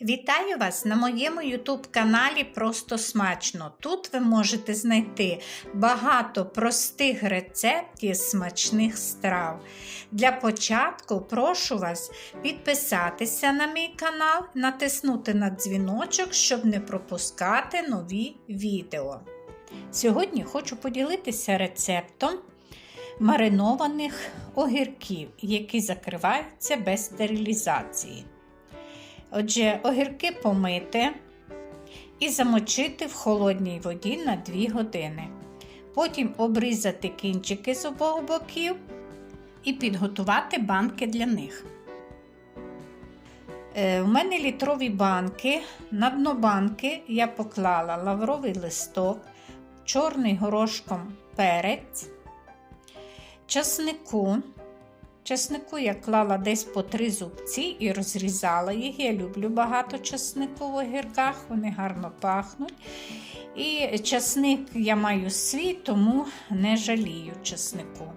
Вітаю вас на моєму YouTube каналі Просто Смачно. Тут ви можете знайти багато простих рецептів смачних страв. Для початку прошу вас підписатися на мій канал, натиснути на дзвіночок, щоб не пропускати нові відео. Сьогодні хочу поділитися рецептом маринованих огірків, які закриваються без стерилізації. Отже, огірки помити і замочити в холодній воді на 2 години. Потім обрізати кінчики з обох боків і підготувати банки для них. Е, У мене літрові банки. На дно банки я поклала лавровий листок, чорний горошком перець, часнику. Часнику я клала десь по три зубці і розрізала їх. Я люблю багато часнику в огірках, вони гарно пахнуть. І часник я маю свій, тому не жалію часнику.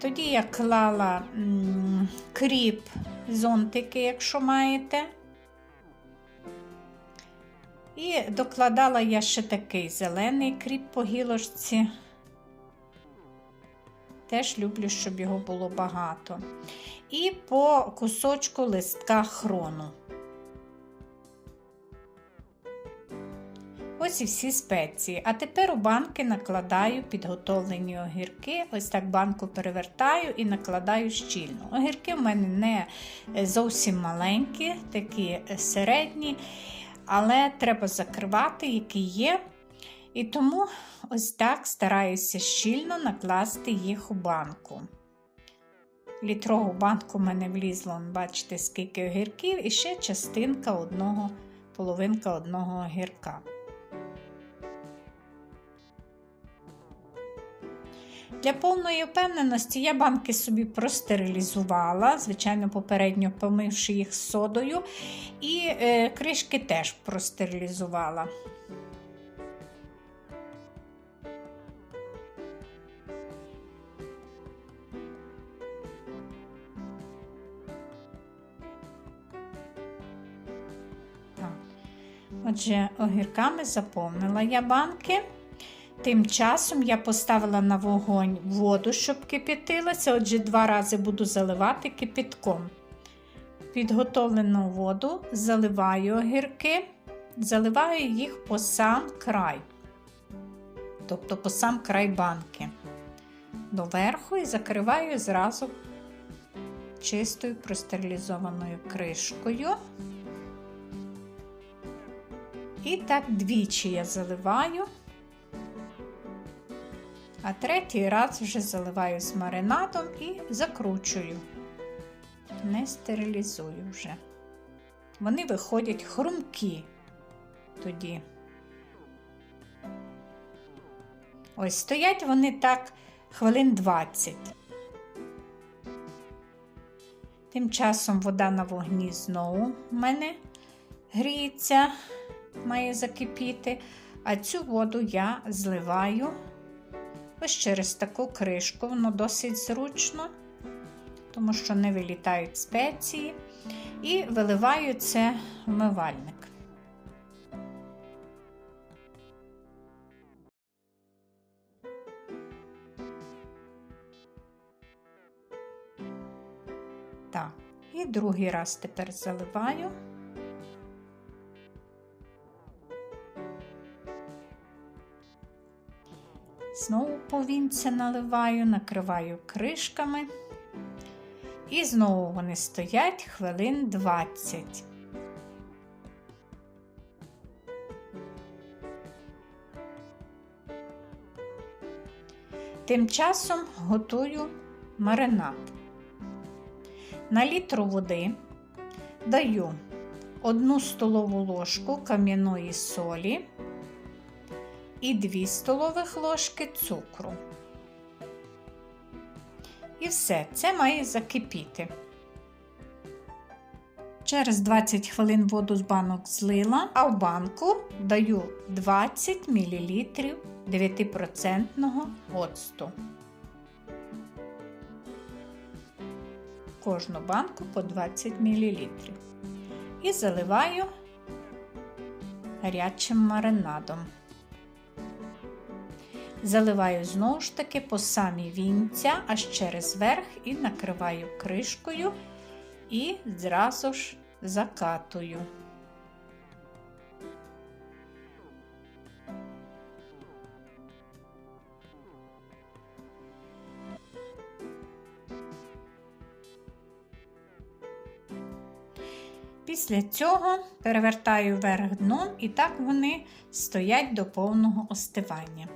Тоді я клала м, кріп, зонтики, якщо маєте. І докладала я ще такий зелений кріп по гілочці. Теж люблю, щоб його було багато. І по кусочку листка хрону. Ось і всі спеції. А тепер у банки накладаю підготовлені огірки. Ось так банку перевертаю і накладаю щільно. Огірки в мене не зовсім маленькі, такі середні але треба закривати, які є. І тому ось так стараюся щільно накласти їх у банку. Літрову банку в мене влізло, бачите, скільки огірків, і ще частинка одного, половинка одного огірка. Для повної впевненості я банки собі простерилізувала, звичайно, попередньо помивши їх содою, і е, кришки теж простерилізувала. Отже, огірками заповнила я банки. Тим часом я поставила на вогонь воду, щоб кипятилася. Отже, два рази буду заливати кипятком. Підготовлену воду заливаю огірки, заливаю їх по сам край, тобто по сам край банки доверху і закриваю зразу чистою простерилізованою кришкою. І так двічі я заливаю. А третій раз вже заливаю з маринадом і закручую, не стерилізую вже. Вони виходять хрумкі тоді. Ось стоять вони так хвилин 20. Тим часом вода на вогні знову в мене гріється, має закипіти, а цю воду я зливаю. Ось через таку кришку, воно досить зручно, тому що не вилітають спеції, і виливаю це вмивальник. Так, і другий раз тепер заливаю. Знову повінця наливаю, накриваю кришками. І знову вони стоять хвилин 20. Тим часом готую маринад. На літру води даю 1 столову ложку кам'яної солі і 2 столових ложки цукру. І все, це має закипіти. Через 20 хвилин воду з банок злила, а в банку даю 20 мл 9% оцту. Кожну банку по 20 мл. І заливаю гарячим маринадом. Заливаю знову ж таки по самі вінця, аж через верх і накриваю кришкою і зразу ж закатую. Після цього перевертаю вверх дном і так вони стоять до повного остивання.